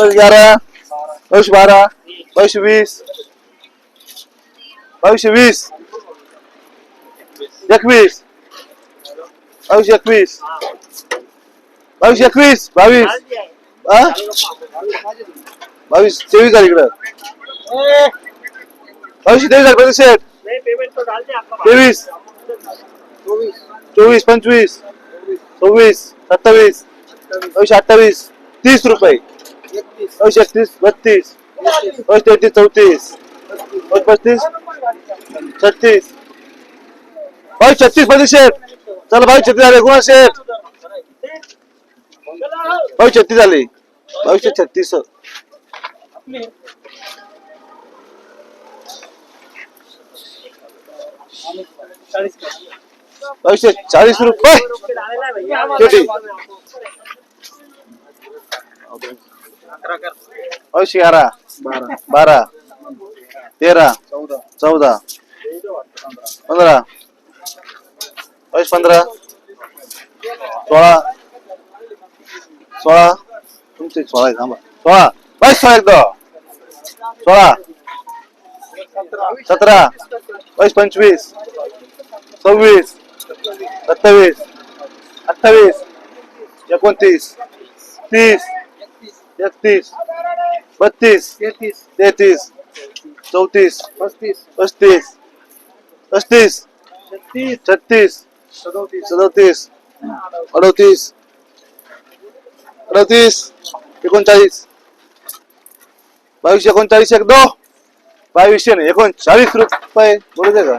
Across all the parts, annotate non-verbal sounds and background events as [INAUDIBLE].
ग्यारह बावीस बारा बावीस वीस बावीस वीस एकवीस बावीस एकवीस बावीस एकवीस बावीस बावीस तेवीस झाली इकडं बावीस तेवीस झाली पहिले तेवीस चोवीस पंचवीस सव्वीस सत्तावीस नऊशे अठ्ठावीस तीस रुपये. नऊशे एकतीस बत्तीस नऊशे तेहतीस चौतीस पस्तीस छत्तीस. भाई छत्तीसमध्ये शेठ. चला भाई छत्तीस झाले. कोणा शेठ. बावीस छत्तीस झाले. बावीसशे छत्तीस. बावीसशे चाळीस रुपये. शेठी बावीसशे अकरा बारा तेरा चौदा पंधरा बावीस पंधरा सोळा सोळा तुमचे सोळा थांबा. सोळा बावीस सोळा एकदा. सोळा सतरा बावीस पंचवीस सव्वीस सत्तावीस. अठ्ठावीस. एकोणतीस. तीस. एकतीस. बत्तीस. तेहतीस. चौतीस. पस्तीस. पस्तीस. पस्तीस. छत्तीस. छत्तीस. सदोतीस. सदोतीस. अडोतीस. अडोतीस. एकोणचाळीस. बावीसशे एकोणचाळीस एक दो. बावीसशे नाही एकोणचाळीस रुपये. दे का?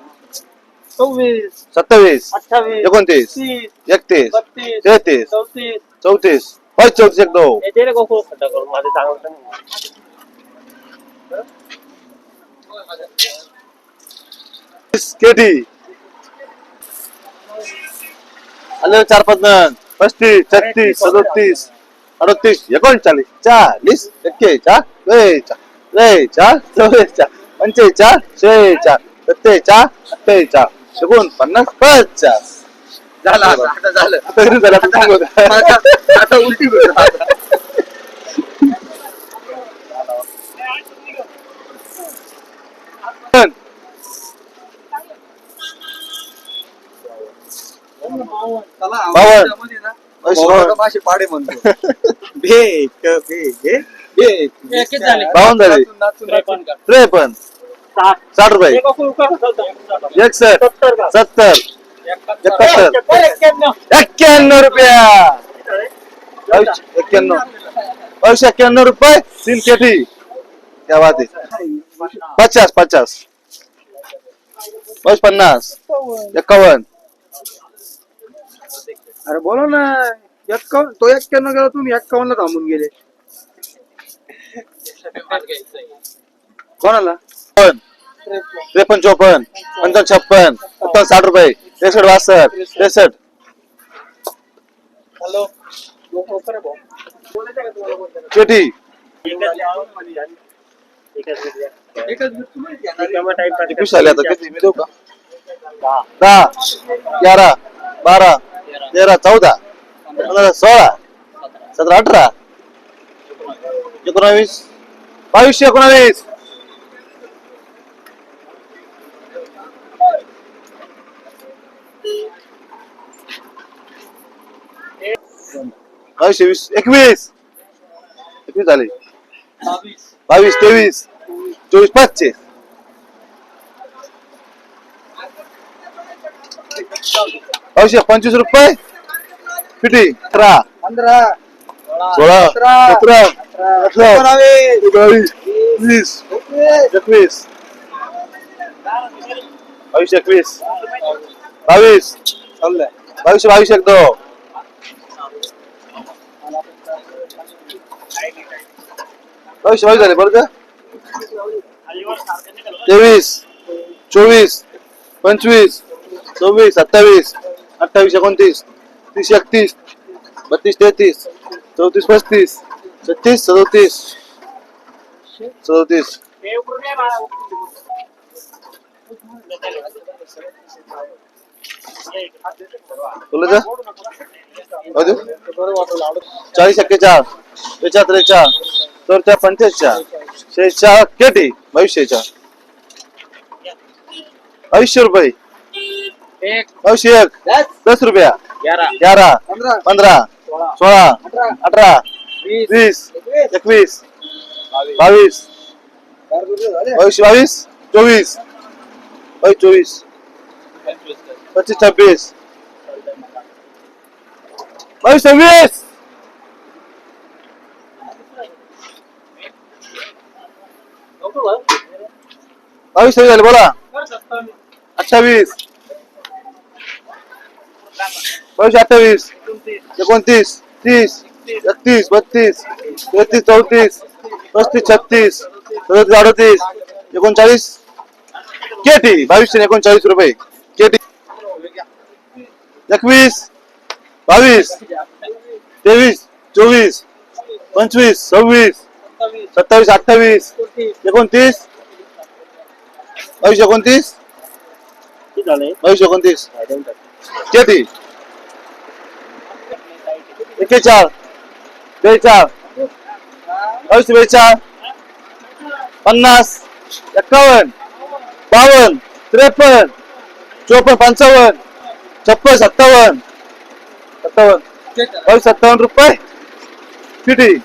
सव्वीस सत्तावीस अठ्ठावीस एकोणतीस तीस एकतीस बत्तीस तेहतीस चौतीस. चौतीस पाच चौतीस एक दो हे दे रे गोकुळ खड्डा करून माझं चांगलं नाही. केटी. आले चार पाच नन पस्तीस छत्तीस सदोतीस अडतीस एकोणचाळीस चाळीस एक्केचाळ बेचाळ त्रेचाळ चव्वेचाळ पंचेचाळ शेचाळ सत्तेचाळ अठ्ठेचाळ एकोणपन्नास पचास झालं आता आता झालं आता घरी झालं, आता उलटी करू आता. पण चला, बावन. आवाजामध्ये ना, बावन. भावाला मासे पाडे म्हणतो [LAUGHS] भेट भेट भेट एकच झाले. बावन्न झाले. नाचून- नाचून- नाचून. त्रेपन्न साठ. रुपये. हे. एकसष्ट सत्तर एकाहत्तर. एक्क्याण्णव. रुपया. एक्क्याण्णव बावीस एक्क्याण्णव रुपये. तीन केटी क्या बात आहे. पचास पचास. बावीस पन्नास एकावन्न. अरे बोला ना एक्कावन्न तो एक्क्याण्णव गेला तुम्ही एक्कावन्न थांबून गेले. [LAUGHS] कोणाला? पण त्रेपन्न चोपन्न. पंचावन्न छप्पन सत्तावन्न साठ रुपये. त्रेसष्ट बासष्ट. त्रेसष्ट. साठी एकवीस आले आता किती? मी देऊ का? दहा ग्यारा बारा तेरा चौदा पंधरा सोळा सतरा अठरा एकोणावीस बावीसशे एकोणावीस. बावीसशे वीस एकवीस. एकवीस झाले. बावीस. बावीस तेवीस. चोवीस पाचशे. बावीसशे पंचवीस रुपये. किती अठरा. पंधरा. सोळा सतरा, अठरा बावीस वीस. एकवीस. बावीस एकवीस. बावीस. बावीसशे बावीस एक दो. बावीस बावीस झाले बरं का? तेवीस चोवीस पंचवीस सव्वीस सत्तावीस अठ्ठावीस एकोणतीस तीस एकतीस बत्तीस तेहतीस चौतीस पस्तीस छत्तीस सदोतीस सदोतीस. बोलू का? हो देऊ? चाळीस एक्केचाळ बेचाळ त्रेचाळ चौचाळ पंच्याचाळ शेचाळ केटी बावीसशेच्या. बावीसशे रुपये. बावीसशे एक. दस रुपया. ग्यारा. पंधरा. सोळा. अठरा. वीस. वीस. एकवीस. बावीस. बावीस. चार बावीस. चोवीस. चोवीस. पच्चीस छब्बीस बावीस सव्वीस बावीस सव्वीस झाले बोला अठ्ठावीस बावीस अठ्ठावीस एकोणतीस तीस एकतीस बत्तीस तेहतीस चौतीस पस्तीस छत्तीस सदतीस अडतीस एकोणचाळीस केटी बावीसशे एकोणचाळीस रुपये एकवीस बावीस तेवीस चोवीस पंचवीस सव्वीस सत्तावीस अठ्ठावीस एकोणतीस बावीस एकोणतीस बावीस एकोणतीस किती एकेचाळ बेचाळ बावीस बेचाळ पन्नास एक्कावन्न बावन्न त्रेपन्न चोपन्न पंचावन्न छप्पन सत्तावन्न. सत्तावन्न. सत्तावन्न रुपये. किती?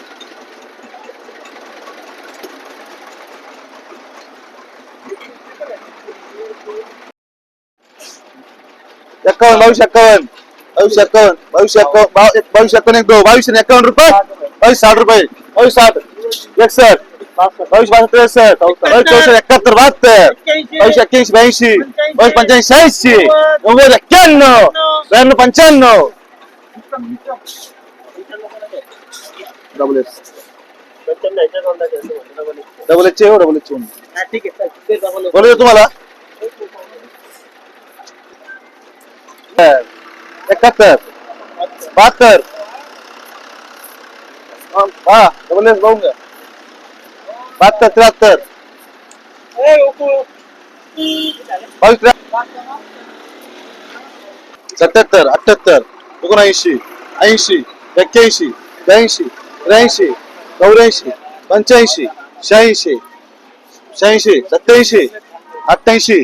एक्कावन्न बावीस एक्कावन्न बावीस एक्कावन्न बावीस एक्कावन्न बाव- एक- बावीस एक्कावन्न एक दो. बावीस एक्कावन्न रुपये. बावीस साठ रुपये. बावीस साठ. एकसष्ट. बावीस बासष्ट त्रेसष्ट बावीस चौसष्ट एकाहत्तर बहात्तर बावीस एक्क्याऐंशी ब्याऐंशी बावीस पंच्याऐंशी शहाऐंशी नव्वद एक्क्याण्णव ब्याण्णव पंच्याण्णव डबल एस डबल एच हो डबल एच बोलू का तुम्हाला एकाहत्तर बहात्तर हा डबल एस बघून घ्या बहात्तर त्र्याहत्तर. सत्याहत्तर अठ्याहत्तर एकोणऐंशी ऐंशी एक्क्याऐंशी ब्याऐंशी त्र्याऐंशी चौऱ्याऐंशी पंच्याऐंशी शहाऐंशी शहाऐंशी सत्याऐंशी अठ्ठ्याऐंशी.